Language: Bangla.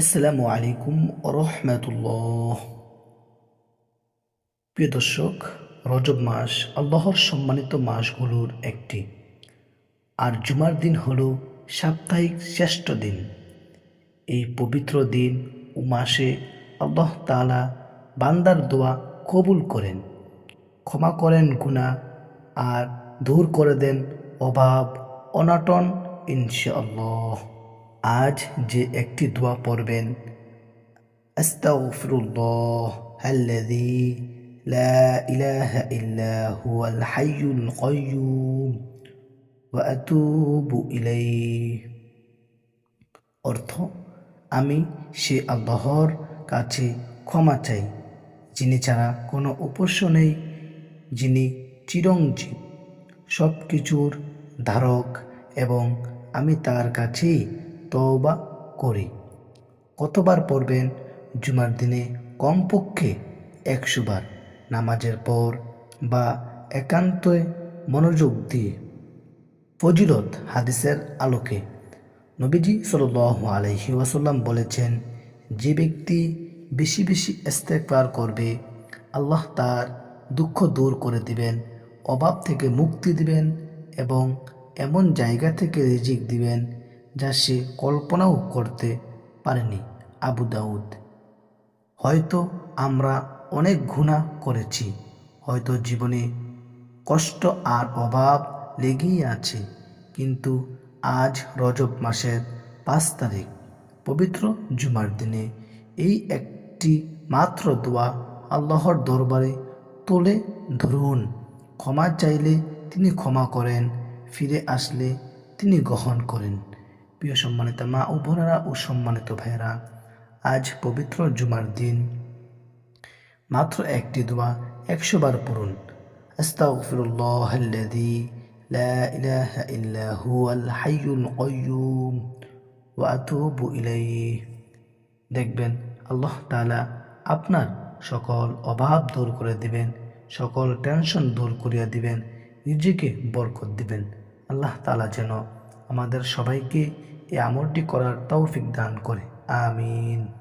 আসসালামু আলাইকুম রহমতুল্লাহ প্রিয় দর্শক, রজব মাস আল্লাহর সম্মানিত মাসগুলোর একটি। আর জুমার দিন হল সাপ্তাহিক শ্রেষ্ঠ দিন। এই পবিত্র দিন ও মাসে আল্লাহ তাআলা বান্দার দোয়া কবুল করেন। ক্ষমা করেন গুণা আর দূর করে দেন অভাব, অনাটন, ইনশাআল্লাহ। আজ যে একটি দোয়া পড়বেন লা হাইয়ুল অর্থ, আমি সে আল্লাহর কাছে ক্ষমা চাই, যিনি ছাড়া কোনো উপস্য নেই, যিনি চিরঞ্জীব সব কিছুর ধারক এবং আমি তার কাছেই তওবা করি। কতবার পড়বেন? জুমার দিনে কমপক্ষে একশো বার নামাজের পর বা একান্তে মনোযোগ দিয়ে। ফজিলত হাদিসের আলোকে নবীজি সাল আলহি ওয়াসাল্লাম বলেছেন, যে ব্যক্তি বেশি বেশি ইস্তেকবার করবে, আল্লাহ তার দুঃখ দূর করে দিবেন, অভাব থেকে মুক্তি দিবেন এবং এমন জায়গা থেকে রিজিক দিবেন যা সে কল্পনাও করতে পারেনি আবু দাউদ। হয়তো আমরা অনেক ঘুণা করেছি, হয়তো জীবনে কষ্ট আর অভাব লেগেই আছে, কিন্তু আজ রজব মাসের পাঁচ তারিখ, পবিত্র জুমার দিনে এই একটি মাত্র দোয়া আল্লাহর দরবারে তোলে ধরুন। ক্ষমা চাইলে তিনি ক্ষমা করেন, ফিরে আসলে তিনি গ্রহণ করেন। প্রিয় সম্মানিত মা ও বোনেরা ও সম্মানিত ভাইয়েরা, আজ পবিত্র জুমার দিন। মাত্র একটি দোয়া একশো বার পড়ুন। দেখবেন আল্লাহ তাআলা আপনার সকল অভাব দূর করে দিবেন, সকল টেনশন দূর করিয়া দিবেন, নিজেকে বরকত দিবেন। আল্লাহ তাআলা যেন আমাদের সবাইকে এই আমলটি করার তৌফিক দান করে। আমিন।